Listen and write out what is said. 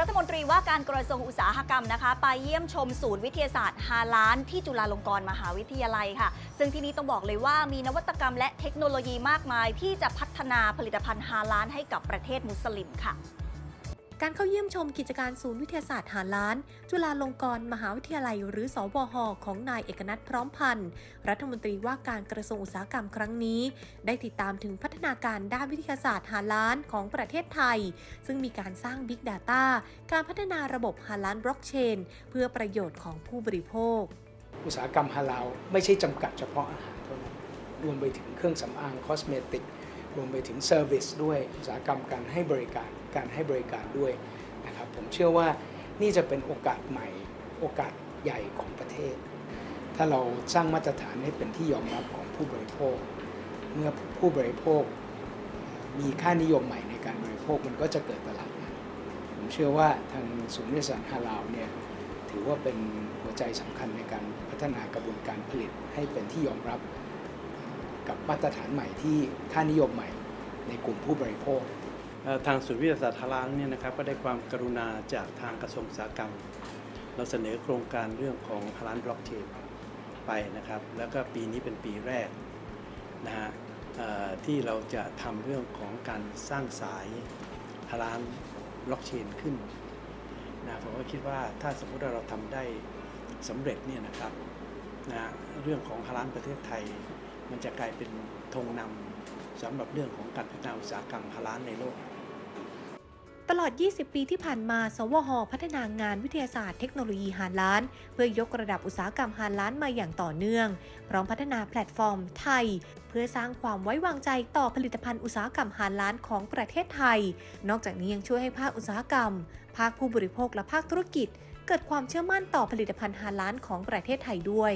รัฐมนตรีว่าการกระทรวงอุตสาหกรรมนะคะ ไปเยี่ยมชมศูนย์วิทยาศาสตร์ฮาลานที่จุฬาลงกรณ์มหาวิทยาลัยค่ะ ซึ่งที่นี้ต้องบอกเลยว่ามีนวัตกรรมและเทคโนโลยีมากมาย ที่จะพัฒนาผลิตภัณฑ์ฮาลานให้กับประเทศมุสลิมค่ะ การเข้าเยี่ยมชมกิจการศูนย์วิทยาศาสตร์หาล้าน จุฬาลงกรณ์มหาวิทยาลัย หรือสวหของนายเอกนัทพร้อมพันธ์รัฐมนตรีว่าการกระทรวงอุตสาหกรรมครั้งนี้ ได้ติดตามถึงพัฒนาการด้านวิทยาศาสตร์หาล้านของประเทศไทย ซึ่งมีการสร้าง Big Data การพัฒนาระบบหาล้านบล็อกเชนเพื่อประโยชน์ของผู้บริโภค อุตสาหกรรมฮาลาลไม่ใช่จำกัดเฉพาะอาหารเท่านั้นรวมไปถึงเครื่องสำอางคอสเมติก รวมไปถึงเซอร์วิสด้วยอุตสาหกรรมการให้บริการการให้บริการด้วยนะครับผมเชื่อว่านี่จะเป็นโอกาสใหม่โอกาสใหญ่ของประเทศ ถ้าเราสร้างมาตรฐานให้เป็นที่ยอมรับของผู้บริโภค เมื่อผู้บริโภค มีค่านิยมใหม่ในการบริโภคมันก็จะเกิดตลาด ผมเชื่อว่าทางศูนย์วิทยาศาสตร์ฮาลาลเนี่ยถือว่าเป็นหัวใจสำคัญในการพัฒนากระบวนการผลิตให้เป็นที่ยอมรับ กับมาตรฐานใหม่ที่ค่านิยมใหม่ในกลุ่มผู้บริโภค ทางศูนย์วิทยาศาสตร์ฮาลาลเนี่ยนะครับก็ได้ความกรุณาจากทางกระทรวงอุตสาหกรรม เราเสนอโครงการเรื่องของฮาลาลบล็อกเชนไปนะครับ แล้วก็ปีนี้เป็นปีแรกนะฮะที่เราจะทำเรื่องของการสร้างสายฮาลาลบล็อกเชนขึ้นนะผมก็คิดว่าถ้าสมมุติว่าเราทำได้สำเร็จเนี่ยนะครับนะเรื่องของฮาลาลประเทศไทย มันจะกลายเป็นธงนำสำหรับเรื่องของการพัฒนาอุตสาหกรรมฮาลาลในโลก ตลอด 20 ปีที่ผ่านมา สวหพัฒนางานวิทยาศาสตร์เทคโนโลยีฮาล้าน เพื่อยกระดับอุตสาหกรรมฮาล้านมาอย่างต่อเนื่อง พร้อมพัฒนาแพลตฟอร์มไทย เพื่อสร้างความไว้วางใจต่อผลิตภัณฑ์อุตสาหกรรมฮาล้านของประเทศไทย นอกจากนี้ยังช่วยให้ภาคอุตสาหกรรม ภาคผู้บริโภคและภาคธุรกิจ เกิดความเชื่อมั่นต่อผลิตภัณฑ์ฮาล้านของประเทศไทยด้วย